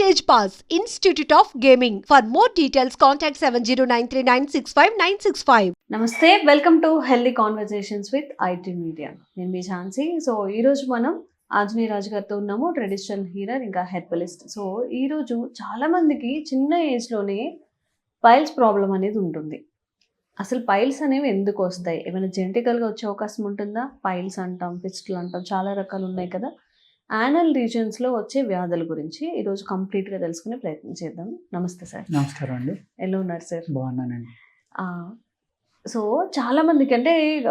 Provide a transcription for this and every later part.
Stage pass institute of gaming for more details contact seven zero nine three nine six five nine six five నమస్తే welcome to healthy conversations with IT media నేను మీ Jhansi. So ఈరోజు మనం ఆంజనేయ రాజు గారితో ఉన్నాము traditional హీరర్ ఇంకా herbalist so ఈరోజు చాలామందికి చిన్న ఏజ్లోనే పైల్స్ ప్రాబ్లం అనేది ఉంటుంది. అసలు పైల్స్ అనేవి ఎందుకు వస్తాయి? ఏమైనా జెనటికల్గా వచ్చే అవకాశం ఉంటుందా? పైల్స్ అంటాం ఫిస్టులు అంటాం చాలా రకాలు ఉన్నాయి కదా. యానల్ రీజన్స్లో వచ్చే వ్యాధుల గురించి ఈరోజు కంప్లీట్గా తెలుసుకునే ప్రయత్నం చేద్దాం. నమస్తే సార్. నమస్కారం అండి. ఎలా ఉన్నారు సార్? బాగున్నానండి. సో చాలా మందికి అంటే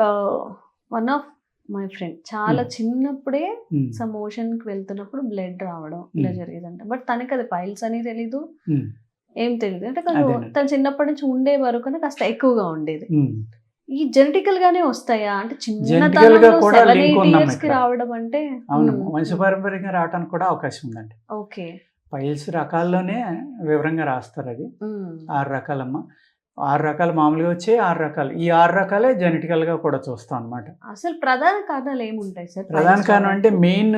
వన్ ఆఫ్ మై ఫ్రెండ్ చాలా Hmm. చిన్నప్పుడే సమ్ మోషన్కి వెళ్తున్నప్పుడు బ్లడ్ రావడం ఇలా Hmm. జరిగేదంట. బట్ తనకి అది పైల్స్ అని తెలీదు. ఏం తెలియదు అంటే. తను చిన్నప్పటి నుంచి ఉండే వరకు కాస్త ఎక్కువగా ఉండేది. ఈ జెనటికల్ గానే వస్తాయా? అంటే ఇక్కడ. రావడం అంటే అవును. వంశపారంపర్యంగా రావడానికి కూడా అవకాశం ఉందండి. ఓకే. పైల్స్ రకాల్లోనే వివరంగా రాస్తారు అది. ఆరు రకాలమ్మ. ఆరు రకాలు మామూలుగా వచ్చే ఆరు రకాలు. ఈ ఆరు రకాలే జెనెటికల్గా కూడా చూస్తాం అన్నమాట. అసలు ప్రధాన కారణాలు ఏముంటాయి సార్? ప్రధాన కారణం అంటే మెయిన్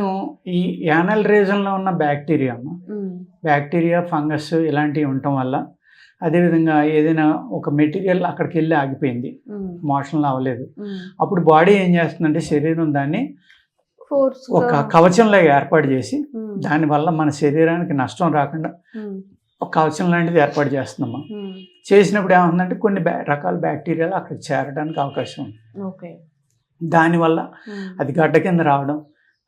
ఈ యానల్ రీజన్లో ఉన్న బ్యాక్టీరియా అమ్మ. బ్యాక్టీరియా ఫంగస్ ఇలాంటివి ఉండటం వల్ల అదేవిధంగా ఏదైనా ఒక మెటీరియల్ అక్కడికి వెళ్ళి ఆగిపోయింది. మోషన్లో అవ్వలేదు. అప్పుడు బాడీ ఏం చేస్తుందంటే శరీరం దాన్ని ఒక కవచంలో ఏర్పాటు చేసి దానివల్ల మన శరీరానికి నష్టం రాకుండా ఒక కవచం లాంటిది ఏర్పాటు చేస్తున్నాము చేసినప్పుడు ఏమవుతుందంటే కొన్ని బ్యా రకాల బ్యాక్టీరియాలు అక్కడికి చేరడానికి అవకాశం ఉంది. ఓకే. దానివల్ల అది గడ్డ కింద రావడం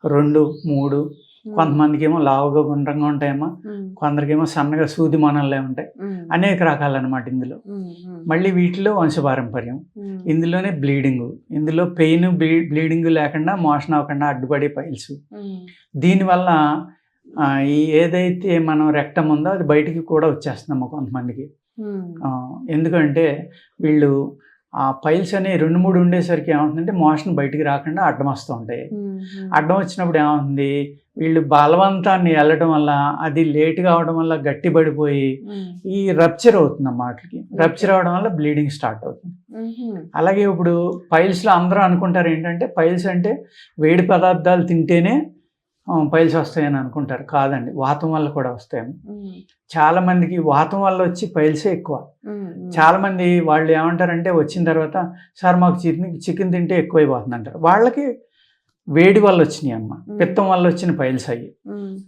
రెండు మూడు కొంతమందికి ఏమో లావుగా గుండ్రంగా ఉంటాయేమో కొందరికేమో సన్నగా సూది మనల్లే ఉంటాయి. అనేక రకాలు అనమాట ఇందులో మళ్ళీ వీటిలో వంశపారంపర్యం. ఇందులోనే బ్లీడింగ్. ఇందులో పెయిన్ బ్లీడింగ్ లేకుండా మోషన్ అవ్వకుండా అడ్డుపడే పైల్స్. దీనివల్ల ఈ ఏదైతే మనం రెక్టం ఉందో అది బయటికి కూడా వచ్చేస్తున్నాము కొంతమందికి. ఎందుకంటే వీళ్ళు ఆ పైల్స్ అనేవి రెండు మూడు ఉండేసరికి ఏమవుతుందంటే మోషన్ బయటికి రాకుండా అడ్డం వస్తూ ఉంటాయి. అడ్డం వచ్చినప్పుడు ఏమవుతుంది? వీళ్ళు బలవంతాన్ని వెళ్ళడం వల్ల అది లేట్ కావడం వల్ల గట్టి పడిపోయి ఈ రప్చర్ అవుతుంది అన్నమాటకి రప్చర్ అవడం వల్ల బ్లీడింగ్ స్టార్ట్ అవుతుంది. అలాగే ఇప్పుడు పైల్స్లో అందరూ అనుకుంటారు ఏంటంటే పైల్స్ అంటే వేడి పదార్థాలు తింటేనే పైల్స్ వస్తాయని అనుకుంటారు. కాదండి వాతం వల్ల కూడా వస్తాయి చాలా మందికి వాతం వల్ల వచ్చి పైల్సే ఎక్కువ. చాలా మంది వాళ్ళు ఏమంటారంటే వచ్చిన తర్వాత సార్ మాకు చికెన్ చికెన్ తింటే ఎక్కువైపోతుంది అంటారు వాళ్ళకి వేడి వల్ల వచ్చినాయి అమ్మ. పిత్తం వల్ల వచ్చిన పైల్స్ అయ్యి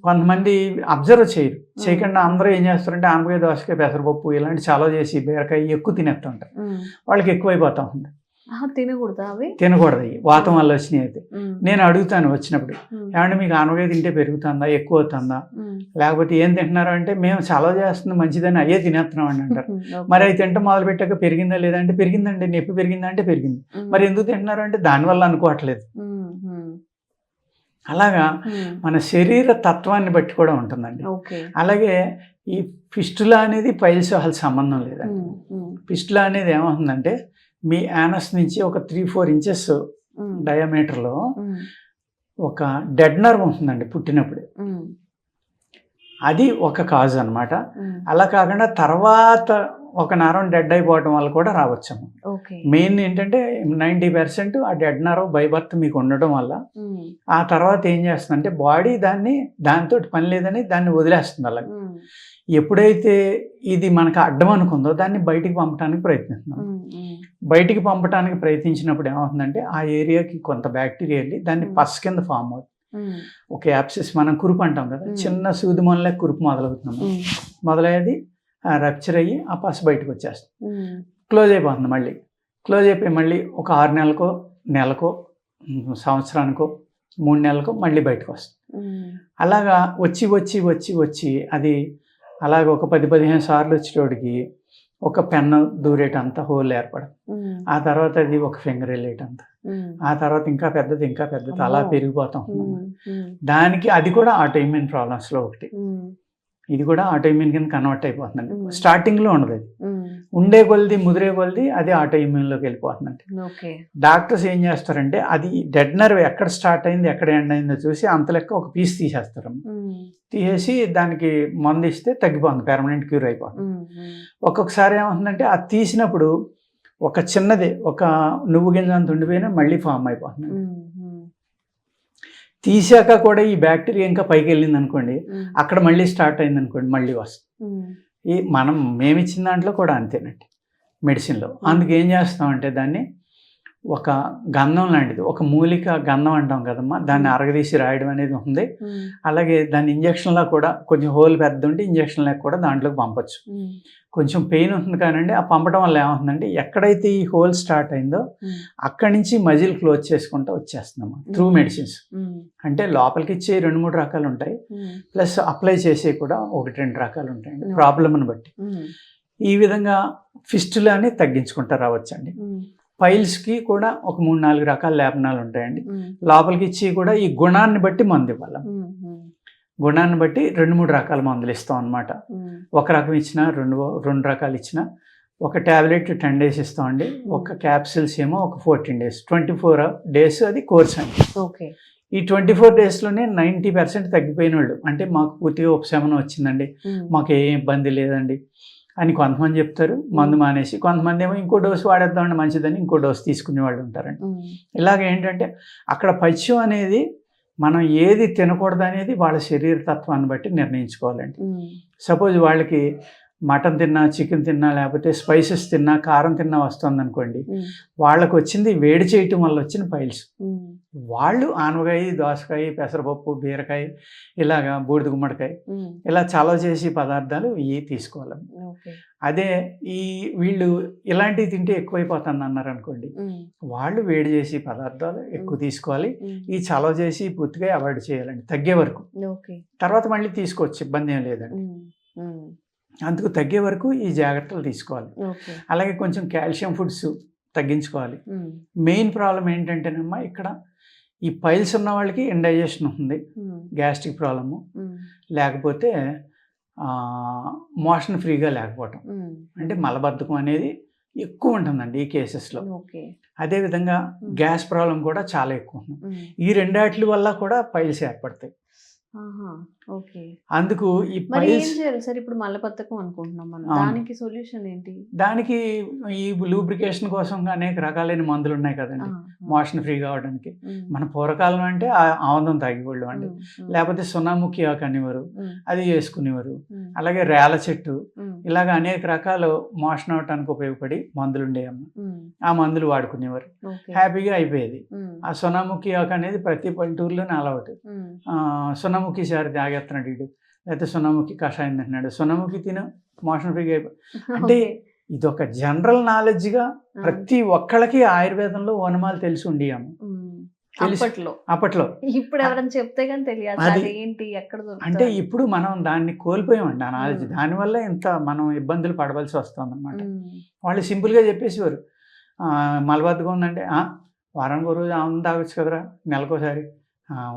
కొంతమంది అబ్జర్వ్ చేయరు. చేయకుండా అందరూ ఏం చేస్తారంటే ఆనపకాయ దోసకాయ పెసరపప్పు ఇలాంటి చాలా చేసి బీరకాయ ఎక్కువ తినేస్తుంటారు. వాళ్ళకి ఎక్కువైపోతా ఉంది తినకూడదా అవి? తినకూడదు వాతం వల్ల వచ్చినాయి అయితే. నేను అడుగుతాను వచ్చినప్పుడు ఏమంటే మీకు ఆనపకాయ తింటే పెరుగుతుందా ఎక్కువ అవుతుందా? లేకపోతే ఏం తింటున్నారు? అంటే మేము చలవ చేస్తుంది మంచిదని అయ్యే తినేస్తున్నాం అని అంటారు. మరి అవి తింటే మొదలు పెట్టాక పెరిగిందా లేదా అంటే పెరిగిందండి నొప్పి పెరిగిందా అంటే పెరిగింది. మరి ఎందుకు తింటున్నారు అంటే దానివల్ల అనుకోవట్లేదు. అలాగా మన శరీర తత్వాన్ని బట్టి కూడా ఉంటుందండి. అలాగే ఈ ఫిస్టులా అనేది పైల్స్ అసలు సంబంధం లేదండి. ఫిస్టులా అనేది ఏమవుతుందంటే మీ యానస్ నుంచి ఒక త్రీ ఫోర్ ఇంచెస్ డయామీటర్లో ఒక డెడ్ నర్వ్ ఉంటుందండి పుట్టినప్పుడు. అది ఒక కాజ్ అన్నమాట. అలా కాకుండా తర్వాత ఒక నరం డెడ్ అయిపోవడం వల్ల కూడా రావచ్చాము ఓకే. మెయిన్ ఏంటంటే నైంటీ పర్సెంట్ ఆ డెడ్ నర్వ్ బై బర్త్ మీకు ఉండడం వల్ల ఆ తర్వాత ఏం చేస్తుందంటే బాడీ దాన్ని దాంతో పని లేదని దాన్ని వదిలేస్తుంది అలా ఎప్పుడైతే ఇది మనకు అడ్డం అనుకుందో దాన్ని బయటికి పంపడానికి ప్రయత్నిస్తున్నాం. బయటికి పంపడానికి ప్రయత్నించినప్పుడు ఏమవుతుందంటే ఆ ఏరియాకి కొంత బ్యాక్టీరియా వెళ్ళి దాన్ని. పస్ కింద ఫామ్ అవుతుంది. ఒక యాప్సిస్ మనం కురుపు అంటాం కదా. చిన్న సూది మొనలే కురుపు మొదలవుతున్నాం మొదలయ్యేది రప్చర్ అయ్యి ఆ పస్ బయటకు వచ్చేస్తుంది. క్లోజ్ అయిపోతుంది మళ్ళీ. క్లోజ్ అయిపోయి మళ్ళీ ఒక ఆరు నెలలకో నెలకో సంవత్సరానికో మూడు నెలలకో మళ్ళీ బయటకు వస్తుంది. అలాగా వచ్చి వచ్చి వచ్చి వచ్చి అది అలాగ ఒక పది పదిహేను సార్లు వచ్చేటోడికి ఒక పెన్ను దూరేటంత హోల్ ఏర్పడదు. ఆ తర్వాత అది ఒక ఫింగర్ వెళ్ళేటంత ఆ తర్వాత ఇంకా పెద్దది ఇంకా పెద్దది అలా. పెరిగిపోతాం దానికి అది కూడా ఆటోఇమ్యూన్ ప్రాబ్లమ్స్లో ఒకటి. ఇది కూడా ఆటోఇమ్యూన్ కింద కన్వర్ట్ అయిపోతుందండి. స్టార్టింగ్లో ఉండదు అది ఉండే కొలది ముదిరే కొలది అది ఆటోఇమ్యూన్లోకి వెళ్ళిపోతుందండి. డాక్టర్స్ ఏం చేస్తారంటే అది డెడ్ నర్వ్ ఎక్కడ స్టార్ట్ అయింది ఎక్కడ ఎండ్ అయిందో చూసి అంత లెక్క ఒక పీస్ తీసేస్తారు తీసేసి దానికి మందు ఇస్తే తగ్గిపోతుంది పెర్మనెంట్ క్యూర్ అయిపోతుంది. ఒక్కొక్కసారి ఏమవుతుందంటే అది తీసినప్పుడు ఒక చిన్నది ఒక నువ్వు గింజ అంత ఉండిపోయినా మళ్ళీ ఫామ్ అయిపోతుంది తీసాక కూడా ఈ బ్యాక్టీరియా ఇంకా పైకి వెళ్ళింది అనుకోండి అక్కడ మళ్ళీ స్టార్ట్ అయింది అనుకోండి మళ్ళీ వస్తుంది. ఈ మనం మేమిచ్చిన దాంట్లో కూడా అంతేనండి మెడిసిన్లో. అందుకు ఏం చేస్తామంటే దాన్ని ఒక గంధం లాంటిది ఒక మూలిక గంధం అంటాం కదమ్మా. దాన్ని అరగదీసి రాయడం అనేది ఉంది అలాగే దాని ఇంజక్షన్లో కూడా కొంచెం హోల్ పెద్ద ఉంటే ఇంజక్షన్లో కూడా దాంట్లోకి పంపొచ్చు. కొంచెం పెయిన్ ఉంటుంది కానండి ఆ పంపడం వల్ల ఏమవుతుందంటే ఎక్కడైతే ఈ హోల్ స్టార్ట్ అయిందో అక్కడి నుంచి మజిల్ క్లోజ్ చేసుకుంటూ వచ్చేస్తుందమ్మా త్రూ. మెడిసిన్స్. అంటే లోపలికి ఇచ్చే రెండు మూడు రకాలు ఉంటాయి. ప్లస్ అప్లై చేసే కూడా ఒకటి రెండు రకాలు ఉంటాయండి. ప్రాబ్లమ్ని బట్టి. ఈ విధంగా ఫిస్టులాని తగ్గించుకుంటూ రావచ్చండి. పైల్స్కి కూడా ఒక మూడు నాలుగు రకాల లేపనాలు ఉంటాయండి. లోపలికి ఇచ్చి కూడా ఈ గుణాన్ని బట్టి మందు ఇవ్వాలి. గుణాన్ని బట్టి రెండు మూడు రకాల మందులు ఇస్తాం అనమాట ఒక రకం ఇచ్చినా రెండు రెండు రకాలు ఇచ్చినా ఒక ట్యాబ్లెట్ టెన్ డేస్ ఇస్తామండి. ఒక క్యాప్సిల్స్ ఏమో ఒక fourteen days twenty four days అది కోర్స్ అండి. ఓకే. ఈ ట్వంటీ ఫోర్ డేస్లోనే నైంటీ పర్సెంట్ తగ్గిపోయిన వాళ్ళు అంటే మాకు పూర్తిగా ఉపశమనం వచ్చిందండి. మాకు ఏ ఇబ్బంది లేదండి. అని కొంతమంది చెప్తారు మందు మానేసి కొంతమంది ఏమో ఇంకో డోసు వాడేద్దామండి మంచిదని ఇంకో డోసు తీసుకునే వాళ్ళు ఉంటారండి. ఇలాగ ఏంటంటే అక్కడ పథ్యం అనేది మనం ఏది తినకూడదు అనేది వాళ్ళ శరీర తత్వాన్ని బట్టి నిర్ణయించుకోవాలండి. సపోజ్ వాళ్ళకి మటన్ తిన్నా చికెన్ తిన్నా లేకపోతే స్పైసెస్ తిన్నా కారం తిన్నా వస్తుంది అనుకోండి వాళ్ళకి వచ్చింది వేడి చేయటం వల్ల వచ్చిన పైల్స్. వాళ్ళు ఆనవకాయ దోసకాయ పెసరపప్పు బీరకాయ ఇలాగా బూడిద గుమ్మడికాయ ఇలా చలవ చేసి పదార్థాలు ఇవి తీసుకోవాలి. అదే ఈ వీళ్ళు ఇలాంటివి తింటే ఎక్కువైపోతుంది అన్నారు అనుకోండి వాళ్ళు వేడి చేసి పదార్థాలు ఎక్కువ తీసుకోవాలి. ఈ చలవ చేసి పూర్తిగా అవాయిడ్ చేయాలండి తగ్గే వరకు. తర్వాత మళ్ళీ తీసుకోవచ్చు ఇబ్బంది ఏం లేదండి. అందుకు తగ్గే వరకు ఈ జాగ్రత్తలు తీసుకోవాలి. అలాగే కొంచెం కాల్షియం ఫుడ్స్ తగ్గించుకోవాలి. మెయిన్ ప్రాబ్లం ఏంటంటేనమ్మా ఇక్కడ ఈ పైల్స్ ఉన్న వాళ్ళకి ఇండైజెషన్ ఉంది గ్యాస్ట్రిక్ ప్రాబ్లము. లేకపోతే మోషన్ ఫ్రీగా లేకపోవటం. అంటే మలబద్ధకం అనేది ఎక్కువ ఉంటుందండి ఈ కేసెస్లో. అదేవిధంగా గ్యాస్ ప్రాబ్లం కూడా చాలా ఎక్కువ ఉంది ఈ రెండాటి వల్ల కూడా పైల్స్ ఏర్పడతాయి. అందుకు ఈ సార్ ఇప్పుడు మలబద్ధకం అనుకుంటున్నాం మనం. దానికి సొల్యూషన్ ఏంటి? దానికి ఈ లూబ్రికేషన్ కోసం అనేక రకాలైన మందులు ఉన్నాయి కదండి మోషన్ ఫ్రీ కావడానికి. మన పూర్వకాలం అంటే ఆ- ఆముదం తాగేవాళ్ళు అండి. లేకపోతే అనేవారు ఉమ్, అది చేసుకునేవారు. అలాగే రేల చెట్టు. ఇలాగ అనేక రకాలు మోషన్ అవటానికి ఉపయోగపడి మందులు ఉండేవమ్మ ఆ మందులు వాడుకునేవారు. హ్యాపీగా అయిపోయేది. ఆ సున్నాముఖి ఆకు అనేది ప్రతి పల్లెటూరులోనే అలవాటు. ఉమ్, ఆ, సున్నముఖి సారి తాగేస్తున్నాడు వీడు లేకపోతే సున్నముఖి కషాయం తింటున్నాడు. సున్నముఖి తిన మోషన్ అయిపో. అంటే. ఇది ఒక జనరల్ నాలెడ్జ్గా ప్రతి ఒక్కళ్ళకి ఆయుర్వేదంలో వనమాలు తెలిసి తెలిసి- అప్పట్లో. అప్పట్లో. ఇప్పుడు ఎవరైనా చెప్తే కానీ తెలియదు అది- ఏంటి ఎక్కడ అంటే ఇప్పుడు మనం దాన్ని కోల్పోయామండి ఆ నాలెడ్జ్. దానివల్ల ఇంత మనం ఇబ్బందులు పడవలసి వస్తుంది అనమాట వాళ్ళు సింపుల్గా చెప్పేసేవారు. "ఆ, మలబద్ధకం ఉందంటే "ఆ, వారానికి ఒక రోజు ఆమె తాగొచ్చు కదరా నెలకోసారి. "ఆ,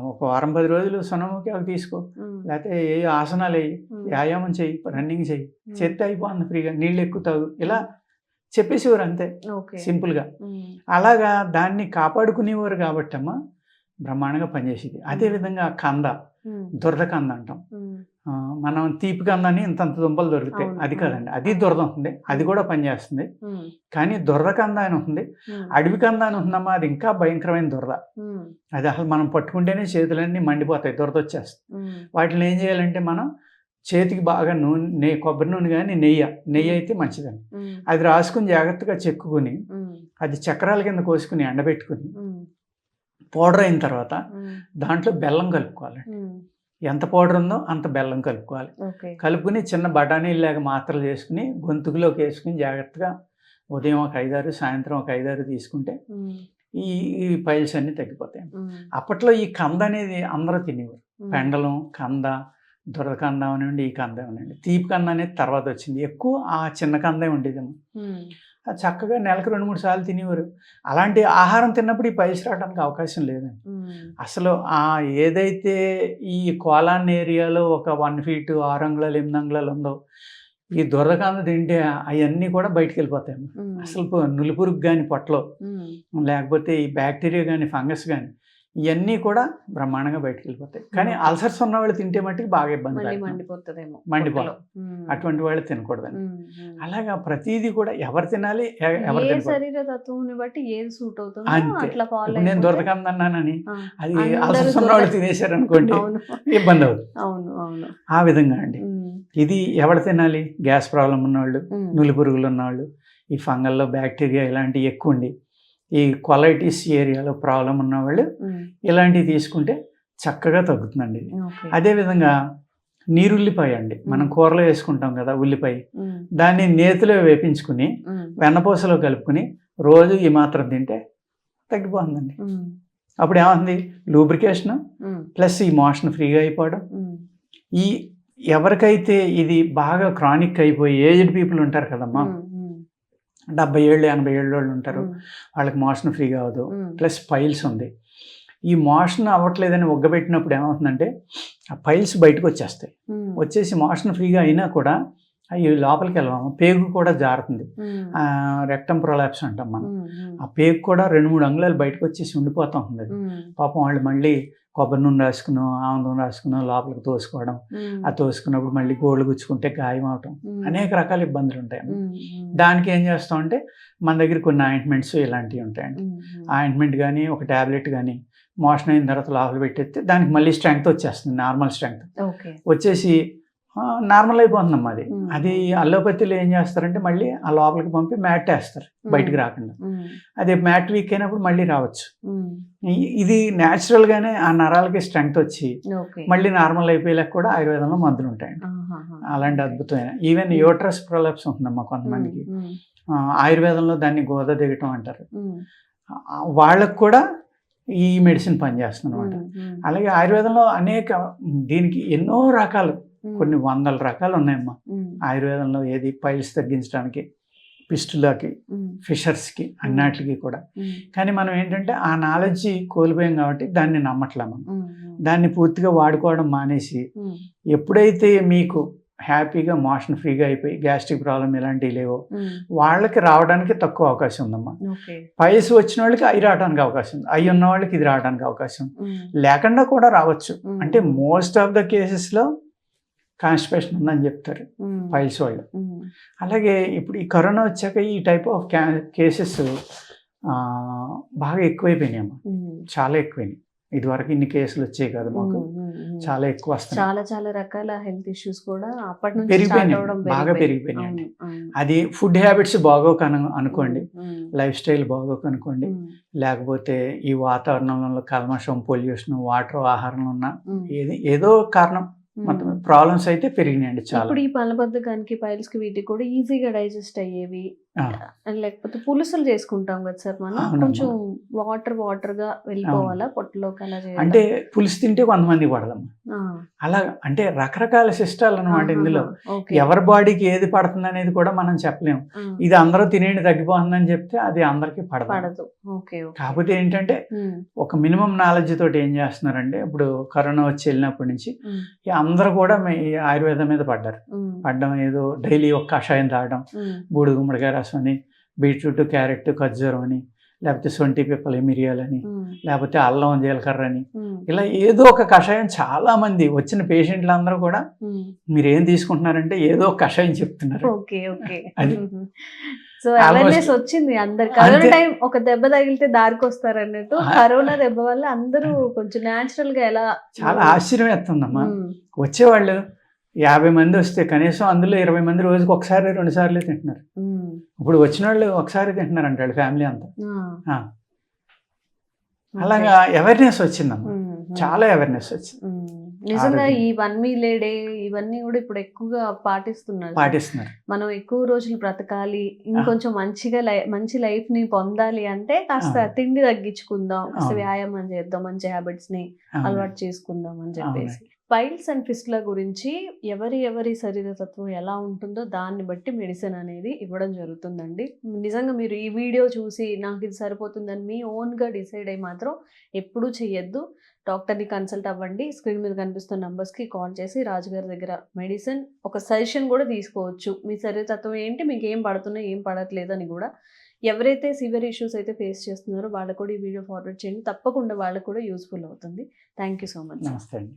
ఒక వారం పది రోజులు సొనముకి అవి తీసుకో. లేకపోతే ఏ ఆసనాలు వేయి వ్యాయామం చెయ్యి రన్నింగ్ ఉమ్, చేత్తే అయిపోతుంది ఫ్రీగా నీళ్ళు ఎక్కువ తాగు. ఇలా చెప్పేసేవారు అంతే సింపుల్గా. అలాగా దాన్ని కాపాడుకునేవారు కాబట్టి అమ్మ బ్రహ్మాండంగా పనిచేసేది. అదేవిధంగా కంద ఉమ్, దురద కంద అంటాం మనం తీపి కందని ఇంతంత దుంపలు దొరుకుతాయి అది. కాదండి. అది దురద ఉంటుంది. అది కూడా పనిచేస్తుంది. కానీ దురద కంద అని ఉంటుంది. అడవి కంద అని ఉందమ్మా అది ఇంకా భయంకరమైన దురద. అది అసలు మనం పట్టుకుంటేనే చేతులన్నీ మండిపోతాయి దురద వచ్చేస్తుంది వాటిని ఏం చేయాలంటే మనం చేతికి బాగా నూనె నెయ్యి కొబ్బరి నూనె కానీ నెయ్యి నెయ్యి అయితే మంచిదండి. అది రాసుకుని జాగ్రత్తగా చెక్కుని అది చక్రాల కింద కోసుకుని ఎండబెట్టుకుని పౌడర్ అయిన తర్వాత దాంట్లో బెల్లం కలుపుకోవాలి ఉమ్, ఎంత పౌడర్ ఉందో అంత బెల్లం కలుపుకోవాలి. కలుపుకుని చిన్న బఠానీలాగా మాత్రలు చేసుకుని గొంతుకులోకి వేసుకుని జాగ్రత్తగా ఉదయం ఒక ఐదారు సాయంత్రం ఒక ఐదారు తీసుకుంటే ఈ ఈ పైల్స్ అన్నీ తగ్గిపోతాయి. అప్పట్లో ఈ కంద అనేది అందరూ తినేవారు. పెండలం కంద దురద కంద అవనండి ఈ కంద అవనండి తీపి కంద అనేది తర్వాత వచ్చింది. ఎక్కువ ఆ చిన్న కందే ఉండేదేమో చక్కగా నెలకు రెండు మూడు సార్లు తినేవారు. అలాంటి ఆహారం తిన్నప్పుడు ఈ పైల్స్ రావడానికి అవకాశం లేదండి. అసలు ఆ ఏదైతే ఈ కోలాన్ ఏరియాలో ఒక వన్ ఫీట్ ఆరు అంగుళాలు ఎనిమిది అంగుళాలు ఉందో ఈ దురదకాంద తింటే అవన్నీ కూడా బయటికి వెళ్ళిపోతాయి అసలు నులిపురుగు కానీ పొట్టలో లేకపోతే ఈ బ్యాక్టీరియా కానీ ఫంగస్ కానీ ఇవన్నీ కూడా బ్రహ్మాండంగా బయటకు వెళ్ళిపోతాయి కానీ. అల్సర్స్ ఉన్న వాళ్ళు తింటే మట్టుకు బాగా ఇబ్బంది. మండిపోతుందేమో. అటువంటి వాళ్ళు ఉమ్. అలాగా ప్రతిదీ కూడా ఎవరు తినాలి ఎవరు శరీర తత్వం బట్టి ఏది సూట్ అవుతుందో నేను దొరకన్నానని ఆ, అది అల్సర్స్ ఉన్న వాళ్ళు దొరక- తినేశారు అనుకోండి ఇబ్బంది అవుతుంది. అవును అవును. ఆ విధంగా అండి. ఇది ఎవరు తినాలి? గ్యాస్ ప్రాబ్లం ఉన్నవాళ్ళు నులి పురుగులు ఉన్నవాళ్ళు ఈ ఫంగల్లో బ్యాక్టీరియా ఇలాంటివి ఎక్కువ ఉండి ఈ క్వాలిటీస్ ఏరియాలో ప్రాబ్లం ఉన్నవాళ్ళు ఇలాంటివి తీసుకుంటే చక్కగా తగ్గుతుందండి. అదేవిధంగా నీరుల్లిపాయ అండి. మనం. కూరలో వేసుకుంటాం కదా ఉల్లిపాయ. దాన్ని నేతిలో వేపించుకుని వెన్నపూసలో కలుపుకుని రోజు ఈ మాత్రం తింటే తగ్గిపోతుందండి. అప్పుడు ఏమవుతుంది? లూబ్రికేషన్ ప్లస్ ఈ మోషన్ ఫ్రీగా అయిపోవడం. ఈ ఎవరికైతే ఇది బాగా క్రానిక్ అయిపోయి ఏజ్డ్ పీపుల్ ఉంటారు కదమ్మా? డెబ్బై ఏళ్ళు ఎనభై ఏళ్ళు వాళ్ళు ఉంటారు. వాళ్ళకి మోషన్ అవ్వదు ఉమ్, ప్లస్ పైల్స్ ఉంది. ఈ మోషన్ అవ్వట్లేదని ఒగ్గబెట్టినప్పుడు ఏమవుతుందంటే ఆ పైల్స్ బయటకు వచ్చేస్తాయి. వచ్చేసి మోషన్ ఫ్రీగా అయినా కూడా అవి లోపలికి వెళ్ళాము పేగు కూడా జారుతుంది. రెక్టం ప్రొలాప్స్ అంటాం మనం. ఆ పేగు కూడా రెండు మూడు అంగుళాలు బయటకు వచ్చేసి ఉండిపోతూ. ఉమ్, పాపం వాళ్ళు మళ్ళీ కొబ్బరి నూనె రాసుకునో ఆముదం రాసుకునో లోపలికి తోసుకోవడం ఆ తోసుకున్నప్పుడు మళ్ళీ గోళ్ళు గుచ్చుకుంటే గాయం అవటం అనేక రకాల ఇబ్బందులు ఉంటాయి దానికి ఏం చేస్తామంటే మన దగ్గర కొన్ని ఆయింట్మెంట్స్ ఇలాంటివి ఉంటాయండి. ఆయింట్మెంట్ కానీ ఒక ట్యాబ్లెట్ కానీ మోషన్ అయిన తర్వాత లోపల పెట్టేస్తే దానికి మళ్ళీ స్ట్రెంగ్త్ వచ్చేస్తుంది నార్మల్ స్ట్రెంగ్త్. వచ్చేసి నార్మల్ అయిపోతుందమ్మా అది. అది అల్లోపతిలో ఏం చేస్తారంటే మళ్ళీ ఆ లోపలికి పంపి మ్యాట్ వేస్తారు బయటికి రాకుండా. అదే మ్యాట్ వీక్ అయినప్పుడు మళ్ళీ రావచ్చు. ఇది న్యాచురల్గానే ఆ నరాలకి స్ట్రెంగ్త్ వచ్చి మళ్ళీ నార్మల్ అయిపోయేలాగా కూడా ఆయుర్వేదంలో మందులు ఉంటాయండి. అలాంటి అద్భుతమైన. ఈవెన్ యోట్రస్ ప్రొలాప్స్ ఉంటుందమ్మా కొంతమందికి. ఆయుర్వేదంలో దాన్ని గోద దిగటం అంటారు. వాళ్ళకు కూడా ఈ మెడిసిన్ పనిచేస్తుంది అనమాట అలాగే ఆయుర్వేదంలో అనేక దీనికి ఎన్నో రకాలు కొన్ని వందల రకాలు ఉన్నాయమ్మా ఆయుర్వేదంలో ఏది పైల్స్ తగ్గించడానికి పిస్టులకి ఫిషర్స్కి అన్నిటికి కూడా. కానీ మనం ఏంటంటే ఆ నాలెడ్జ్ కోల్పోయాం కాబట్టి దాన్ని నమ్మట్లే మనం దాన్ని పూర్తిగా వాడుకోవడం మానేసి ఎప్పుడైతే మీకు హ్యాపీగా మోషన్ ఫ్రీగా అయిపోయి గ్యాస్ట్రిక్ ప్రాబ్లం ఇలాంటివి లేవో వాళ్ళకి రావడానికి తక్కువ అవకాశం ఉందమ్మా. పైల్స్ వచ్చిన వాళ్ళకి అవి రావడానికి అవకాశం ఉంది. అవి ఉన్న వాళ్ళకి ఇది రావడానికి అవకాశం లేకుండా కూడా రావచ్చు. అంటే మోస్ట్ ఆఫ్ ద కేసెస్లో కాన్స్టిపేషన్ ఉందని చెప్తారు పైల్స్ వాళ్ళు. అలాగే ఇప్పుడు ఈ కరోనా వచ్చాక ఈ టైప్ ఆఫ్ కేసెస్ బాగా ఎక్కువైపోయినాయి అమ్మా. చాలా ఎక్కువైనాయి. ఇదివరకు ఇన్ని కేసులు వచ్చాయి కదా మాకు. చాలా ఎక్కువ వస్తున్నాయి. చాలా చాలా రకాల హెల్త్ ఇష్యూస్ కూడా అప్పటి నుంచి పెరిగిపోయినాయి. బాగా. పెరిగిపోయినాయి. అది ఫుడ్ హ్యాబిట్స్ బాగోక అను- అనుకోండి. లైఫ్ స్టైల్ బాగోక అనుకోండి. లేకపోతే ఈ వాతావరణంలో కల్మషం పొల్యూషన్ వాటర్ ఆహారంలో ఉన్న ఏది ఏదో కారణం. మొత్తం ప్రాబ్లమ్స్ అయితే పెరిగినాయండి చాలా ఇప్పుడు ఈ మలబద్ధకానికి పైల్స్కి వీటికి కూడా ఈజీగా డైజెస్ట్ అయ్యేవి. లేకపోతే పులుసులు చేసుకుంటాం కదా సార్ మనం. కొంచెం వాటర్ వాటర్గా వెళ్ళిపోవాలా పొట్టలోకి అలా? అంటే పులుసు తింటే కొంతమంది పడదమ్మా. ఆ, అలా అంటే రకరకాల సిస్టాలు అన్నమాట ఆహాహా, ఇందులో. ఎవరి బాడీకి ఏది పడుతుంది అనేది కూడా మనం చెప్పలేము ఇది అందరూ తినేయండి తగ్గిపోతుందని చెప్తే అది అందరికీ పడదు. పడదు. కాకపోతే ఏంటంటే ఒక మినిమం నాలెడ్జ్ తోటి ఏం చేస్తున్నారంటే ఇప్పుడు కరోనా వచ్చి వెళ్ళినప్పటి నుంచి అందరూ కూడా ఆయుర్వేదం మీద పడ్డారు. పడ్డం ఏదో డైలీ ఒక కషాయం తాగడం బూడిద గుమ్మడికాయ రసం అని బీట్రూట్ క్యారెట్ ఖర్జూరం అని లేకపోతే సొంటి పిప్పలు మిరియాలని లేకపోతే అల్లం జీలకర్ర అని. ఇలా ఏదో ఒక కషాయం చాలా మంది వచ్చిన పేషెంట్లు అందరూ కూడా. మీరు ఏం తీసుకుంటున్నారంటే ఏదో ఒక కషాయం చెప్తున్నారు. Okay okay. అది. సో అవేర్నెస్ వచ్చింది అందరు కరోనా. టైం ఒక దెబ్బ తగిలితే దారికి వస్తారు అన్నట్టు. కరోనా దెబ్బ వల్ల అందరూ కొంచెం న్యాచురల్గా ఎలా చాలా ఆశ్చర్యం వేస్తుందమ్మా వచ్చేవాళ్ళు యాభై మంది వస్తే కనీసం అందులో ఇరవై మంది రోజుకి ఒకసారి రెండు సార్లు తింటున్నారు ఇప్పుడు వచ్చిన వాళ్ళు ఒకసారి తింటున్నారు అంటాడు ఫ్యామిలీ అంతా. అలాగా అవేర్నెస్ వచ్చిందమ్మా. చాలా అవేర్నెస్ వచ్చింది. నిజంగా. ఈ వన్ మీల్ డే ఇవన్నీ కూడా ఇప్పుడు ఎక్కువగా పాటిస్తున్నారు పాటిస్తున్నారు మనం ఎక్కువ రోజులు బ్రతకాలి ఇంకొంచెం మంచిగా మంచి లైఫ్ని పొందాలి అంటే కాస్త. తిండి తగ్గించుకుందాం కాస్త. వ్యాయామం చేద్దాం మంచి హ్యాబిట్స్ని. అలవాటు చేసుకుందాం అని చెప్పేసి పైల్స్ అండ్ ఫిస్ట్ల గురించి ఎవరి ఎవరి శరీరతత్వం ఎలా ఉంటుందో దాన్ని బట్టి మెడిసిన్ అనేది ఇవ్వడం జరుగుతుందండి. నిజంగా మీరు ఈ వీడియో చూసి నాకు ఇది సరిపోతుందని మీ ఓన్గా డిసైడ్ అయ్యి మాత్రం ఎప్పుడూ చెయ్యొద్దు. డాక్టర్ని కన్సల్ట్ అవ్వండి. స్క్రీన్ మీద కనిపిస్తున్న నంబర్స్కి కాల్ చేసి రాజుగారి దగ్గర మెడిసిన్ ఒక సజెషన్ కూడా తీసుకోవచ్చు. మీ శరీరతత్వం ఏంటి? మీకు ఏం పడుతున్నా ఏం పడట్లేదని కూడా. ఎవరైతే సివియర్ ఇష్యూస్ అయితే ఫేస్ చేస్తున్నారో వాళ్ళకు కూడా ఈ వీడియో ఫార్వర్డ్ చేయండి. తప్పకుండా వాళ్ళకు కూడా యూస్ఫుల్ అవుతుంది. Thank you so much. నమస్తే అండి.